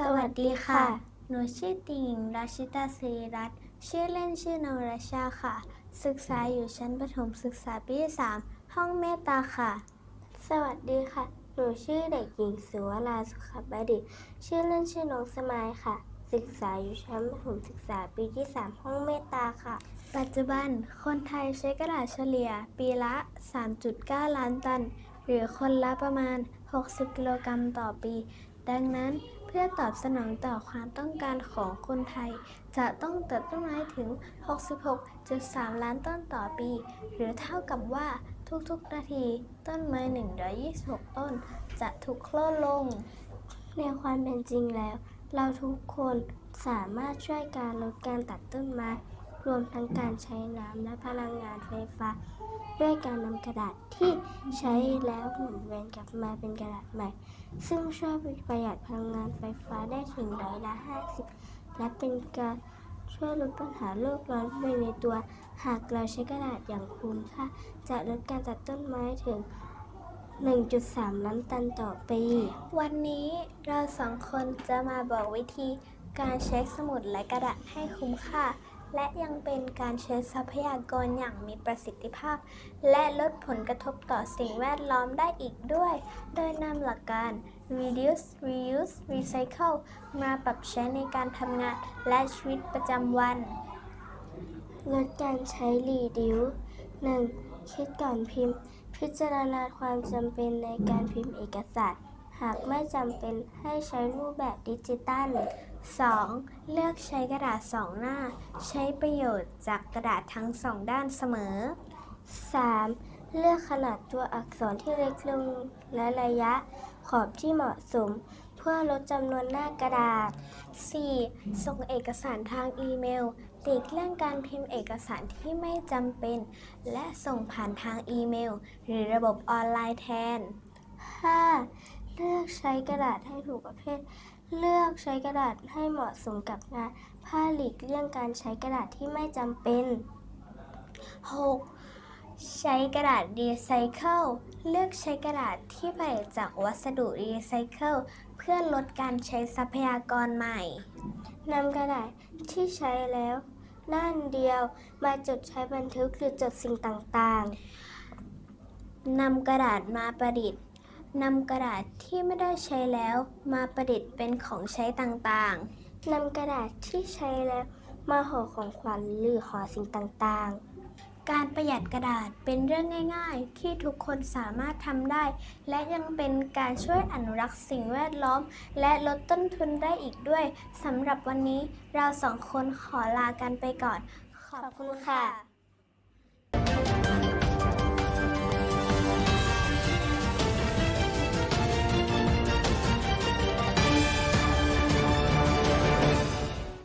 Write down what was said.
สวัสดีค่ะ หนูชื่อติงหญิงราชิตาศิริรัตน์ชื่อเล่นชื่อนงราชาค่ะ ศึกษาอยู่ชั้นประถมศึกษาปีที่สามห้องเมตตาค่ะ สวัสดีค่ะ หนูชื่อเด็กหญิงสุวราสุขบดิตชื่อเล่นชื่อน้องสมายค่ะ ศึกษาอยู่ชั้นประถมศึกษาปีที่3ห้องเมตตาค่ะ ปัจจุบันคนไทยใช้กระดาษเฉลี่ย ปีละ 3.9 ล้านตัน หรือคนละประมาณ 60 กิโลกรัมต่อปี ดังนั้น เพื่อตอบสนองต่อความต้องการของคนไทย จะต้องตัดต้นไม้ถึง 66.3 ล้านต้นต่อปี หรือเท่ากับว่าทุกๆ นาทีต้นไม้ 126 ต้น จะถูกโค่นลง ในความเป็นจริงแล้ว เราทุกคนสามารถช่วยการลดการตัดต้นไม้ รวมทั้งการใช้น้ำและพลังงานไฟฟ้า ด้วยการนำกระดาษที่ใช้แล้วหมุนเวียนกลับมาเป็นกระดาษใหม่ ซึ่งช่วยประหยัดพลังงานไฟฟ้าได้ถึงร้อยละ50และเป็นการช่วยลดปัญหาโลกร้อนไปในตัว หากเราใช้กระดาษอย่างคุ้มค่าจะลดการตัดต้นไม้ถึง 1.3 ล้านตันต่อปี วันนี้เราสองคนจะมาบอกวิธีการใช้สมุดและกระดาษให้คุ้มค่า และยังเป็นการใช้ทรัพยากรอย่างมีประสิทธิภาพ และลดผลกระทบต่อสิ่งแวดล้อมได้อีกด้วย โดยนำหลักการ reduce reuse recycle มาปรับใช้ในการทำงานและชีวิตประจำวัน ลดการใช้รีดิวหนึ่งคิดก่อนพิมพ์ พิจารณาความจำเป็นในการพิมพ์เอกสาร หากไม่จำเป็นให้ใช้รูปแบบดิจิตัล 2. เลือกใช้กระดาษสองหน้า ใช้ประโยชน์จากกระดาษทั้งสองด้านเสมอ 3. เลือกขนาดตัวอักษรที่เล็กลงและระยะขอบที่เหมาะสม เพื่อลดจำนวนหน้ากระดาษ 4. ส่งเอกสารทางอีเมลหลีกเลี่ยงการพิมพ์เอกสารที่ไม่จำเป็น และส่งผ่านทางอีเมล หรือระบบออนไลน์แทน 5. เลือกใช้กระดาษให้ถูกประเภท เลือกใช้กระดาษให้เหมาะสมกับงานผ้าหลีกเลี่ยงการใช้กระดาษที่ไม่จำเป็น 6. ใช้กระดาษรีไซเคิลเลือกใช้กระดาษที่ผลิตจากวัสดุรีไซเคิลเพื่อลดการใช้ทรัพยากรใหม่นำกระดาษที่ใช้แล้วด้านเดียวมาจดใช้บันทึกหรือจดสิ่งต่างๆนำกระดาษมาประดิษฐ์ นำกระดาษที่ไม่ได้ใช้แล้วมาประดิษฐ์เป็นของใช้ต่างๆ นำกระดาษที่ใช้แล้วมาห่อของขวัญหรือห่อสิ่งต่างๆ การประหยัดกระดาษเป็นเรื่องง่ายๆ ที่ทุกคนสามารถทำได้ และยังเป็นการช่วยอนุรักษ์สิ่งแวดล้อม และลดต้นทุนได้อีกด้วยสำหรับวันนี้เราสองคนขอลากันไปก่อน ขอบคุณค่ะ